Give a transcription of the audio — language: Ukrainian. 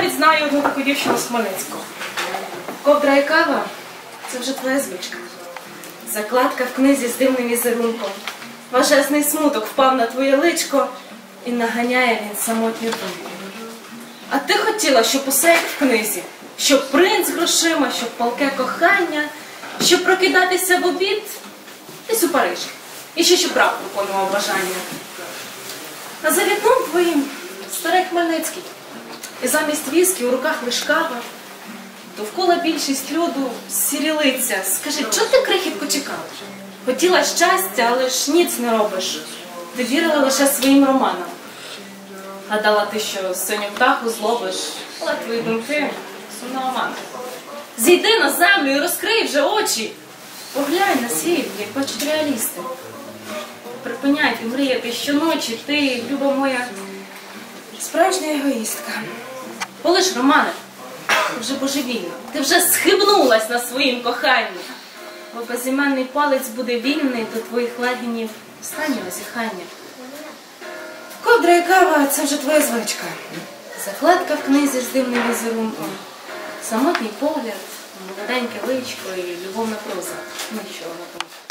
навіть знаю одну таку дівчину з Хмельницького. Ковдра і кава це вже твоя звичка. Закладка в книзі з дивним візерунком. Важесний смуток впав на твоє личко і наганяє він самотню думку. А ти хотіла, щоб усе як в книзі, щоб принц грошима, щоб палке кохання, щоб прокидатися в обід десь у Парижі. І ще щоб брат виконував бажання. А за вікном твоїм старий Хмельницький. І замість віскі у руках лиш. Довкола більшість люду сірі лиця. Скажи, чого ти крихітку чекала? Хотіла щастя, але ж ніц не робиш. Ти вірила лише своїм романам. Гадала ти, що синю птаху зловиш, але твої думки сумна омана. Зійди на землю і розкрий вже очі. Поглянь на світ, як бачать реалісти. Припиняйте мріяти щоночі, ти, люба моя, справжня егоїстка. Полиш, Романе, вже божевільна, ти вже схибнулась на своїм коханні. Бо безіменний палець буде вільний до твоїх легінів останнє зіхання. Ковдра і кава це вже твоя звичка. Закладка в книзі з дивним візерунком, самотній погляд, молоденьке личко і любовна проза. Ну що, Анатолій?